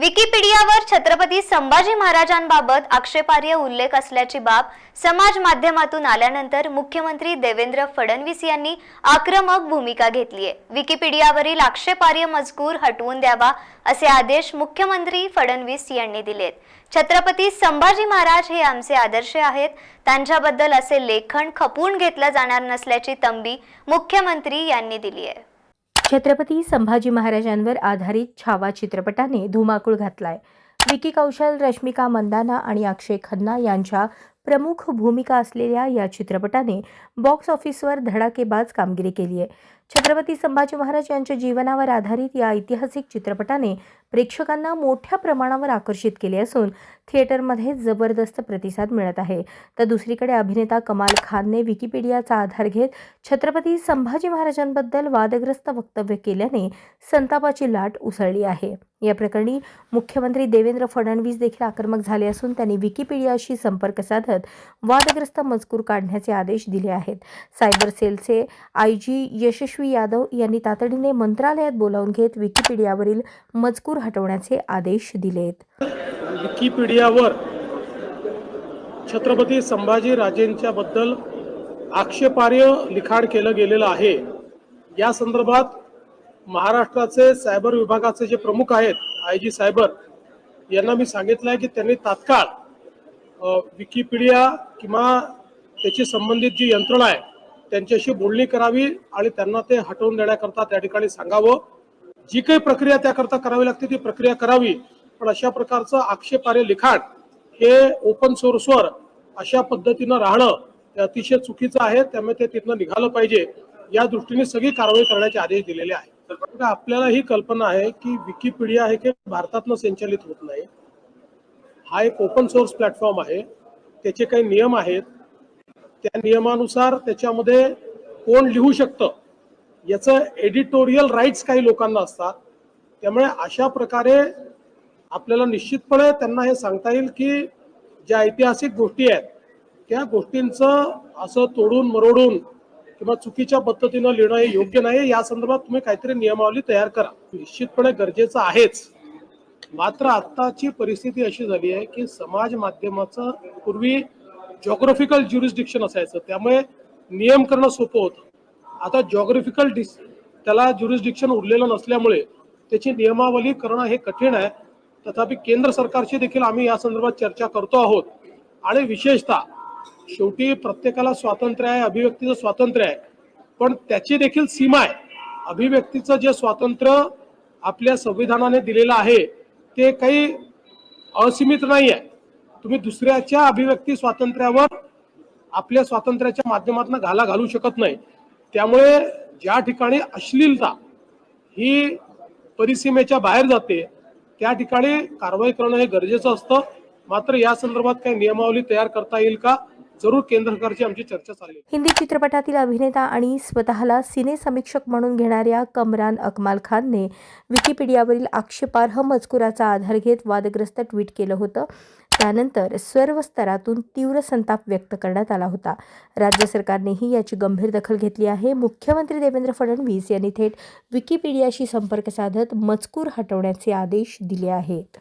विकिपीडियावर छत्रपती संभाजी महाराजांबाबत आक्षेपार्ह उल्लेख असल्याची बाब समाज माध्यमातून आल्यानंतर मुख्यमंत्री देवेंद्र फडणवीस यांनी आक्रमक भूमिका घेतली आहे. विकिपीडियावरील आक्षेपार्ह मजकूर हटवून द्यावा असे आदेश मुख्यमंत्री फडणवीस यांनी दिलेत छत्रपती संभाजी महाराज हे आमचे आदर्श आहेत. त्यांच्याबद्दल असे लेखन खपवून घेतलं जाणार नसल्याची तंबी मुख्यमंत्री यांनी दिली आहे. छत्रपती संभाजी महाराजांवर आधारित छावा चित्रपटाने धुमाकूळ घातलाय. विकी कौशल रश्मिका मंदाना आणि अक्षय खन्ना यांच्या प्रमुख भूमिका असलेल्या या चित्रपटाने बॉक्स ऑफिसवर धडाकेबाज कामगिरी केली आहे. छत्रपती संभाजी महाराज यांच्या जीवनावर आधारित या ऐतिहासिक चित्रपटाने प्रेक्षकांना मोठ्या प्रमाणावर आकर्षित केले असून थिएटरमध्ये जबरदस्त प्रतिसाद मिळत आहे. तर दुसरीकडे अभिनेता कमाल खानने विकिपीडियाचा आधार घेत छत्रपती संभाजी महाराजांबद्दल वादग्रस्त वक्तव्य केल्याने संतापाची लाट उसळली आहे. या प्रकरणी मुख्यमंत्री देवेंद्र फडणवीस देखील आक्रमक झाले असून त्यांनी विकिपीडियाशी संपर्क साधत वादग्रस्त मजकूर काढण्याचे आदेश दिले आहेत. सायबर सेलचे आय. जी. यशस्वी यादव यांनी तातडीने मंत्रालयात बोलावून घेत विकिपीडियावरील मजकूर हटवण्याचे आदेश दिलेत विकिपीडियावर छत्रपती संभाजी राजेंच्या बद्दल आक्षेपार्ह लिखाण केलं गेलेलं आहे. या संदर्भात महाराष्ट्राचे सायबर विभागाचे जे प्रमुख आहेत आय. जी. सायबर यांना मी सांगितलं आहे की त्यांनी तात्काळ विकिपीडिया किंवा त्याची संबंधित जी यंत्रणा आहे त्यांच्याशी बोलणी करावी आणि त्यांना ते हटवून देण्याकरता त्या ठिकाणी सांगावं. जी काही प्रक्रिया त्याकरता करावी लागते ती प्रक्रिया करावी. पण अशा प्रकारचं आक्षेपार्ह लिखाण हे ओपन सोर्सवर अशा पद्धतीनं राहणं हे अतिशय चुकीचं आहे. त्यामुळे ते तिथनं निघालं पाहिजे. या दृष्टीने सगळी कारवाई करण्याचे आदेश दिलेले आहेत. आपल्याला ही कल्पना आहे की विकिपीडिया हे काही भारतातनं संचालित होत नाही. हा एक ओपन सोर्स प्लॅटफॉर्म आहे. त्याचे काही नियम आहेत. त्या नियमानुसार त्याच्यामध्ये कोण लिहू शकतं याचं एडिटोरियल राईट्स काही लोकांना असतात. त्यामुळे अशा प्रकारे आपल्याला निश्चितपणे त्यांना हे सांगता येईल की ज्या ऐतिहासिक गोष्टी आहेत त्या गोष्टींचं असं तोडून मरोडून किंवा चुकीच्या पद्धतीनं लिहिणं हे योग्य नाही या संदर्भात तुम्ही काहीतरी नियमावली तयार करा. निश्चितपणे गरजेचं आहेच. मात्र आत्ताची परिस्थिती अशी झाली आहे की समाज माध्यमाचं पूर्वी जॉग्राफिकल ज्युरिस्डिक्शन असायचं. त्यामुळे नियम करणं सोपं होतं. आता जॉग्राफिकल डिस त्याला ज्युरिस्डिक्शन उरलेलं नसल्यामुळे त्याची नियमावली करणं हे कठीण आहे. तथापि केंद्र सरकारशी देखील आम्ही या संदर्भात चर्चा करतो आहोत. आणि विशेषतः शेवटी प्रत्येकाला स्वातंत्र्य आहे अभिव्यक्तीचं स्वातंत्र्य आहे. पण त्याची देखील सीमा आहे. अभिव्यक्तीचं जे स्वातंत्र्य आपल्या संविधानाने दिलेलं आहे ते काही असीमित नाही आहे तुम्ही दुसऱ्याच्या अभिव्यक्ती स्वातंत्र्यावर आपल्या स्वातंत्र्याच्या माध्यमातून घाला घालू शकत नाही. त्यामुळे ज्या ठिकाणी अश्लीलता ही परिसीमेच्या बाहेर जाते त्या ठिकाणी कारवाई करणं हे गरजेचं असतं. मात्र या संदर्भात काही नियमावली तयार करता येईल का? जरूर केंद्र सरकारची आमची चर्चा चालली हिंदी चित्रपटातील अभिनेता आणि स्वतःला सिने समीक्षक म्हणून घेणाऱ्या कमरान अकमाल खानने विकिपीडियावरील आक्षेपार्ह मजकुराचा आधार घेत वादग्रस्त ट्विट केलं होतं. त्यानंतर सर्व स्तरातून तीव्र संताप व्यक्त करण्यात आला होता. राज्य सरकारनेही याची गंभीर दखल घेतली आहे. मुख्यमंत्री देवेंद्र फडणवीस यांनी थेट विकिपीडियाशी संपर्क साधत मजकूर हटवण्याचे आदेश दिले आहेत.